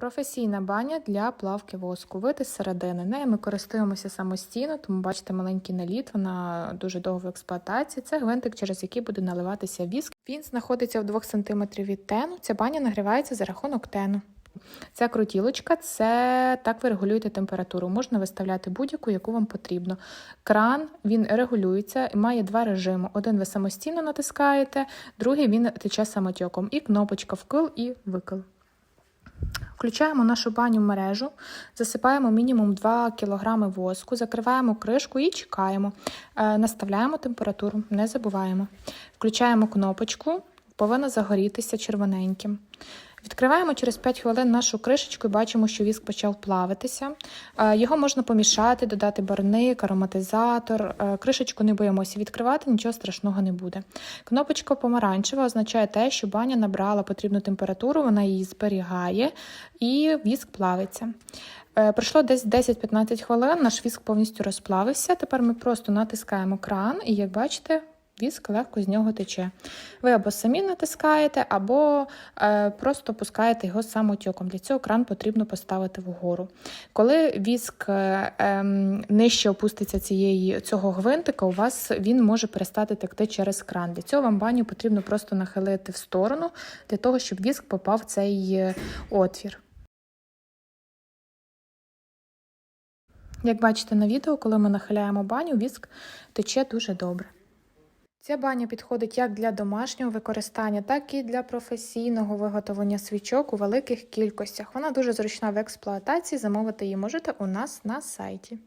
Професійна баня для плавки воску. Вид із середини. Нею ми користуємося самостійно, тому бачите маленький наліт, вона дуже довго в експлуатації. Це гвинтик, через який буде наливатися віск. Він знаходиться в 2 см від тену. Ця баня нагрівається за рахунок тену. Ця крутілочка це так ви регулюєте температуру. Можна виставляти будь-яку, яку вам потрібно. Кран він регулюється і має два режими: один ви самостійно натискаєте, другий він тече самотьоком. І кнопочка вкил і викил. Включаємо нашу баню в мережу, засипаємо мінімум 2 кг воску, закриваємо кришку і чекаємо. Е, Наставляємо температуру, не забуваємо. Включаємо кнопочку, повинна загорітися червоненьким. Відкриваємо через 5 хвилин нашу кришечку і бачимо, що віск почав плавитися. Е, Його можна помішати, додати барник, ароматизатор. Е, Кришечку не боїмося відкривати, нічого страшного не буде. Кнопочка помаранчева означає те, що баня набрала потрібну температуру, вона її зберігає і віск плавиться. Е, Пройшло десь 10-15 хвилин, наш віск повністю розплавився. Тепер ми просто натискаємо кран, і як бачите, віск легко з нього тече. Ви або самі натискаєте, або е, просто пускаєте його самотьоком. Для цього кран потрібно поставити вгору. Коли віск е, е, нижче опуститься цієї, цього гвинтика, у вас він може перестати текти через кран. Для цього вам баню потрібно просто нахилити в сторону, для того, щоб віск попав в цей е, отвір. Як бачите на відео, коли ми нахиляємо баню, віск тече дуже добре. Ця баня підходить як для домашнього використання, так і для професійного виготовлення свічок у великих кількостях. Вона дуже зручна в експлуатації. Замовити її можете у нас на сайті.